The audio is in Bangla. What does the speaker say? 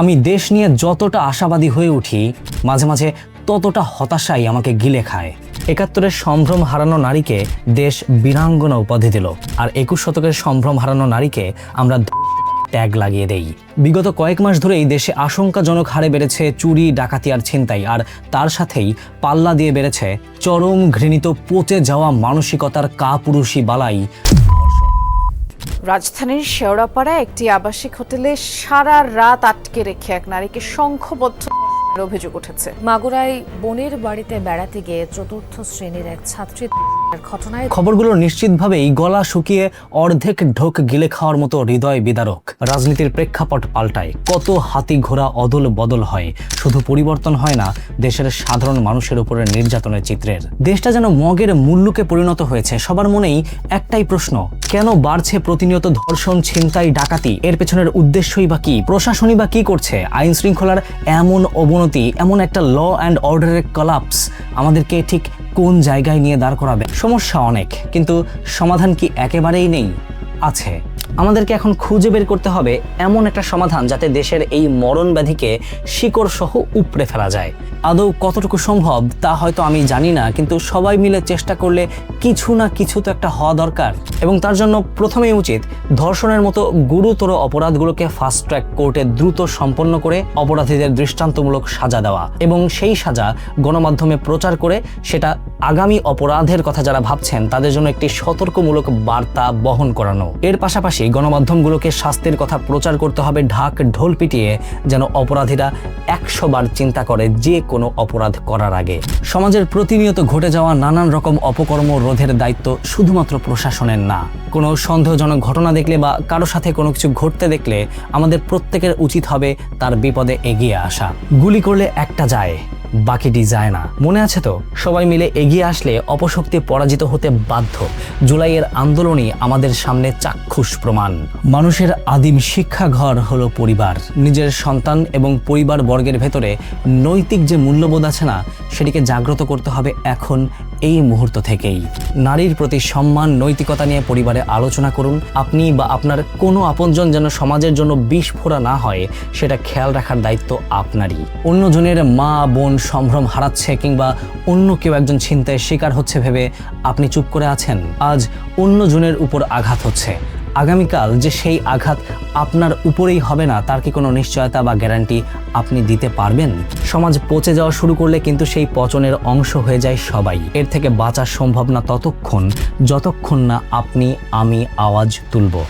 আমি দেশ নিয়ে যতটা আশাবাদী হয়ে উঠি, মাঝে মাঝে ততটা হতাশাই আমাকে গিলে খায়। একাত্তরের সম্ভ্রম হারানো নারীকে দেশ বীরাঙ্গনা উপাধি দিল, আর একুশ শতকের সম্ভ্রম হারানো নারীকে আমরা ট্যাগ লাগিয়ে দেই। বিগত কয়েক মাস ধরেই দেশে আশঙ্কাজনক হারে বেড়েছে চুরি, ডাকাতি আর ছিনতাই, আর তার সাথেই পাল্লা দিয়ে বেড়েছে চরম ঘৃণিত পচে যাওয়া মানসিকতার কাপুরুষী বালাই। রাজধানীর শেওড়াপাড়া একটি আবাসিক হোটেলে সারা রাত আটকে রেখে এক নারীকে সংখ্যবদ্ধ অভিযোগ উঠেছে। মাগুরায় বোনের বাড়িতে বেড়াতে গিয়ে চতুর্থ শ্রেণির এক ছাত্রী খবরগুলো নিশ্চিতভাবেই গলা শুকিয়ে অর্ধেক ঢোক গিলে খাওয়ার মতো হৃদয় বিদারক। রাজনীতির প্রেক্ষাপট পাল্টায়। কত হাতি ঘোড়া অদল বদল হয়। শুধু পরিবর্তন হয় না, দেশের সাধারণ মানুষের উপরে নির্যাতনের চিত্রের। দেশটা যেন মগের মূল্যকে পরিণত হয়েছে, সবার মনেই একটাই প্রশ্ন, কেন বাড়ছে প্রতিনিয়ত ধর্ষণ, ছিনতাই, ডাকাতি? এর পেছনের উদ্দেশ্যই বা কি? প্রশাসনই বা কি করছে? আইন শৃঙ্খলার এমন অবনতি, এমন একটা ল অ্যান্ড অর্ডারের কলাপস আমাদেরকে ঠিক কোন জায়গায় নিয়ে দাঁড় করাবে? সমস্যা অনেক কিন্তু সমাধান কি একেবারেই নেই? আছে। আমাদেরকে এখন খুঁজে বের করতে হবে এমন একটা সমাধান যাতে দেশের এই মরণ ব্যাধিকে শিকড় সহ উপড়ে ফেলা যায়। আদৌ কতটুকু সম্ভব তা হয়তো আমি জানি না, কিন্তু সবাই মিলে চেষ্টা করলে কিছু না কিছু তো একটা হওয়া দরকার। এবং তার জন্য প্রথমেই উচিত ধর্ষণের মতো গুরুতর অপরাধগুলোকে ফাস্ট ট্র্যাক কোর্টে দ্রুত সম্পন্ন করে অপরাধীদের দৃষ্টান্তমূলক সাজা দেওয়া এবং সেই সাজা গণমাধ্যমে প্রচার করে সেটা আগামী অপরাধের কথা যারা ভাবছেন তাদের জন্য একটি সতর্কমূলক বার্তা বহন করানো। এর পাশাপাশি গণমাধ্যমগুলোকে শাস্তির কথা প্রচার করতে হবে, ঢাক ঢোল পিটিয়ে, যেন অপরাধীরা একশো বার চিন্তা করে যে কোনো অপরাধ করার আগে। সমাজের প্রতিনিয়ত ঘটে যাওয়া নানান রকম অপকর্ম রোধের দায়িত্ব শুধুমাত্র প্রশাসনের না। কোনো সন্দেহজনক ঘটনা দেখলে বা কারও সাথে কোনো কিছু ঘটতে দেখলে আমাদের প্রত্যেকের উচিত হবে তার বিপদে এগিয়ে আসা। গুলি করলে একটা যায় বাকিটি যায় না মনে আছে তো? সবাই মিলে এগিয়ে আসলে অপশক্তি পরাজিত হতে বাধ্য। জুলাইয়ের আন্দোলনই আমাদের সামনে চাক্ষুষ প্রমাণ। মানুষের আদিম শিক্ষাঘর হলো পরিবার। নিজের সন্তান এবং পরিবার বর্গের ভেতরে নৈতিক যে মূল্যবোধ আছে না, সেটিকে জাগ্রত করতে হবে এখন, এই মুহূর্ত থেকেই। নারীর প্রতি সম্মান, নৈতিকতা নিয়ে পরিবারে আলোচনা করুন। আপনি বা আপনার কোনো আপনজন যেন সমাজের জন্য বিষ ফোড়া না হয়, সেটা খেয়াল রাখার দায়িত্ব আপনারই। অন্যজনের মা, বোন সম্ভ্রম হারাচ্ছে কিংবা অন্য কেউ একজন ছিনতায় শিকার হচ্ছে ভেবে আপনি চুপ করে আছেন, আজ অন্য জনের উপর আঘাত হচ্ছে। আগামীকাল যে সেই আঘাত আপনার উপরেই হবে না, তার কি কোনো নিশ্চয়তা বা গ্যারান্টি আপনি দিতে পারবেন? সমাজ পচে যাওয়া শুরু করলে কিন্তু সেই পচনের অংশ হয়ে যায় সবাই। এর থেকে বাঁচা সম্ভব না ততক্ষণ, যতক্ষণ না আপনি আমি আওয়াজ তুলব।